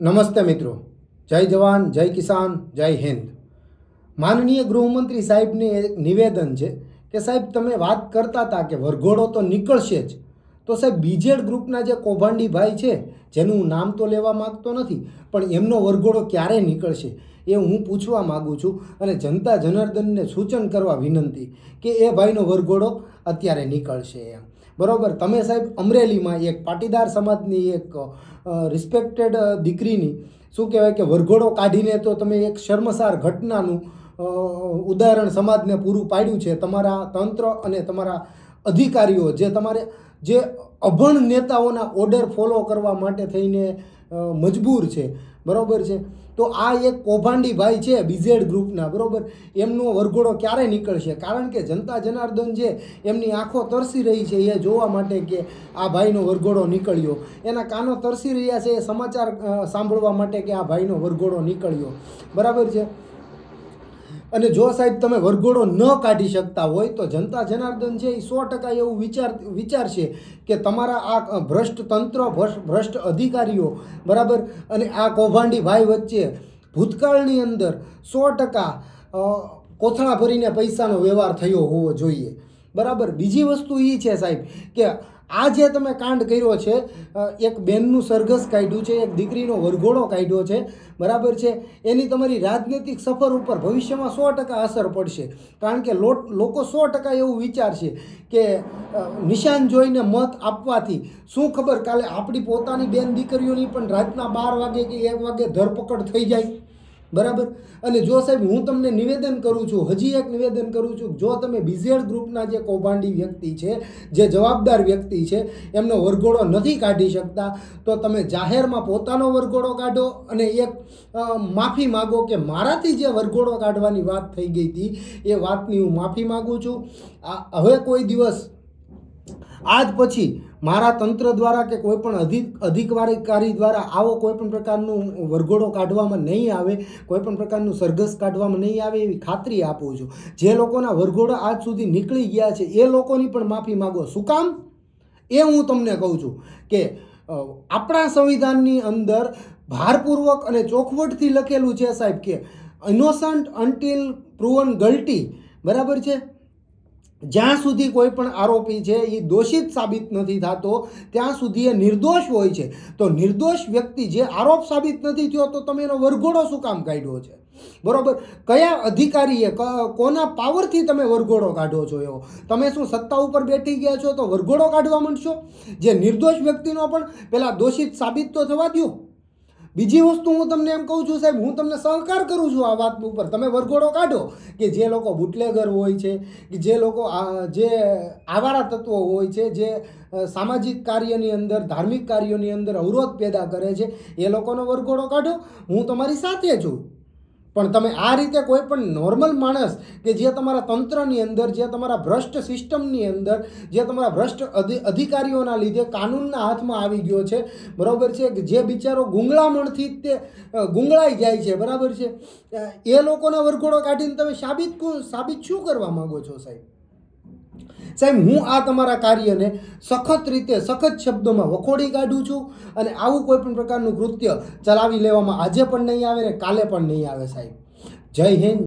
નમસ્તે મિત્રો. જય જવાન, જય કિસાન, જય હિન્દ. માનનીય ગૃહમંત્રી સાહેબને એક નિવેદન છે કે સાહેબ, તમે વાત કરતા હતા કે વરઘોડો તો નીકળશે જ. તો સાહેબ, બીજેડ ગ્રુપના જે કૌભાંડી ભાઈ છે, જેનું હું નામ તો લેવા માગતો નથી, પણ એમનો વરઘોડો ક્યારે નીકળશે એ હું પૂછવા માગું છું અને જનતા જનાર્દનને સૂચન કરવા વિનંતી કે એ ભાઈનો વરઘોડો અત્યારે નીકળશે એમ. બરોબર. તમે સાહેબ અમરેલીમાં એક પાટીદાર સમાજની એક રિસ્પેક્ટેડ દીકરીની શું કહેવાય કે વરઘોડો કાઢીને તો તમે એક શર્મસાર ઘટનાનું ઉદાહરણ સમાજને પૂરું પાડ્યું છે. તમારા તંત્ર અને તમારા અધિકારીઓ જે તમારે, જે અભણ નેતાઓના ઓર્ડર ફોલો કરવા માટે થઈને મજબૂર છે. બરાબર છે? તો આ એક કૌભાંડી ભાઈ છે બીઝેડ ગ્રુપના, બરાબર? એમનો વરઘોડો ક્યારે નીકળશે? કારણ કે જનતા જનાર્દન છે એમની આંખો તરસી રહી છે એ જોવા માટે કે આ ભાઈનો વરઘોડો નીકળ્યો. એના કાનો તરસી રહ્યા છે એ સમાચાર સાંભળવા માટે કે આ ભાઈનો વરઘોડો નીકળ્યો. બરાબર છે? અને જો સાહેબ તમે વરઘોડો ન કાઢી શકતા હોય તો જનતા જનાર્દન છે એ સો ટકા એવું વિચાર વિચારશે કે તમારા આ ભ્રષ્ટ તંત્ર, ભ્રષ્ટ અધિકારીઓ, બરાબર? અને આ કૌભાંડી ભાઈ વચ્ચે ભૂતકાળની અંદર સો ટકા કોથળા ભરીને પૈસાનો વ્યવહાર થયો હોવો જોઈએ. બરાબર? બીજી વસ્તુ એ છે સાહેબ કે આ જે તમે કાંડ કર્યો છે એક બેનનું સરઘસ કાઢ્યું છે, એક દીકરીનો વરઘોડો કાઢ્યો છે, બરાબર છે? એની તમારી રાજનૈતિક સફર ઉપર ભવિષ્યમાં સો ટકા અસર પડશે. કારણ કે લોકો સો ટકા એવું વિચારશે કે નિશાન જોઈને મત આપવાથી શું ખબર કાલે આપણી પોતાની બેન દીકરીઓની પણ રાતના બાર વાગે કે એક વાગે ધરપકડ થઈ જાય? બરાબર? અને જો સાહેબ, હું તમને નિવેદન કરું છું, હજી એક નિવેદન કરું છું, જો તમે બીઝેડ ગ્રુપના જે કૌભાંડી વ્યક્તિ છે, જે જવાબદાર વ્યક્તિ છે, એમનો વરઘોડો નથી કાઢી શકતા, તો તમે જાહેરમાં પોતાનો વરઘોડો કાઢો અને એક માફી માગો કે મારાથી જે વરઘોડો કાઢવાની વાત થઈ ગઈ હતી, એ વાતની હું માફી માગું છું. આ, હવે કોઈ દિવસ આજ પછી મારા તંત્ર દ્વારા કે કોઈ પણ અધિક અધિકારી દ્વારા આવો કોઈ પણ પ્રકારનું વરઘોડો કાઢવામાં નહીં આવે, કોઈ પણ પ્રકારનું સરઘસ કાઢવામાં નહીં આવે એવી ખાતરી આપું છું. જે લોકોના વરઘોડા આજ સુધી નીકળી ગયા છે, એ લોકોની પણ માફી માગો. શું કામ? એ હું તમને કહું છું કે આપણા સંવિધાનની અંદર ભારપૂર્વક અને ચોખવટથી લખેલું છે સાહેબ કે ઇનોસન્ટ અન્ટિલ પ્રુવન ગલ્ટી બરાબર છે? જ્યાં સુધી કોઈ પણ આરોપી છે, એ દોષિત સાબિત નથી થતો, ત્યાં સુધી એ નિર્દોષ હોય છે. તો નિર્દોષ વ્યક્તિ જે આરોપ સાબિત નથી થયો, તો તમે એનો વરઘોડો શું કામ કાઢ્યો છે? બરોબર? કયા અધિકારીએ કોના પાવરથી તમે વરઘોડો કાઢો છો એવો? તમે શું સત્તા ઉપર બેઠી ગયા છો તો વરઘોડો કાઢવા માંડશો? જે નિર્દોષ વ્યક્તિનો પણ પેલા દોષિત સાબિત તો થવા દ્યો. બીજી વસ્તુ હું તમને એમ કહું છું, સાહેબ, હું તમને સહકાર કરું છું આ વાત ઉપર. તમે વરઘોડો કાઢો કે જે લોકો બુટલેગર હોય છે, કે જે લોકો જે આવારા તત્વો હોય છે, જે સામાજિક કાર્યની અંદર, ધાર્મિક કાર્યોની અંદર અવરોધ પેદા કરે છે, એ લોકોનો વરઘોડો કાઢો. હું તમારી સાથે છું. પણ તમે આ રીતે કોઈ પણ નોર્મલ માણસ કે જે તમારા તંત્રની અંદર, જે તમારા ભ્રષ્ટ સિસ્ટમની અંદર, જે તમારા ભ્રષ્ટ અધિ- અધિકારીઓના લીધે કાનૂનના હાથમાં આવી ગયો છે, બરાબર છે? કે જે બિચારો ગુંગળામણથી તે ગુંગળાઈ જાય છે, બરાબર છે? એ લોકોના વરઘોડો કાઢીને તમે સાબિત સાબિત શું કરવા માંગો છો સાહેબ? સાહેબ, હું આ તમારા કાર્યને સખત રીતે, સખત શબ્દોમાં વખોડી કાઢું છું અને આવું કોઈ પણ પ્રકારનું કૃત્ય ચલાવી લેવામાં આજે પણ નહીં આવે ને કાલે પણ નહીં આવે સાહેબ. જય હિન્દ.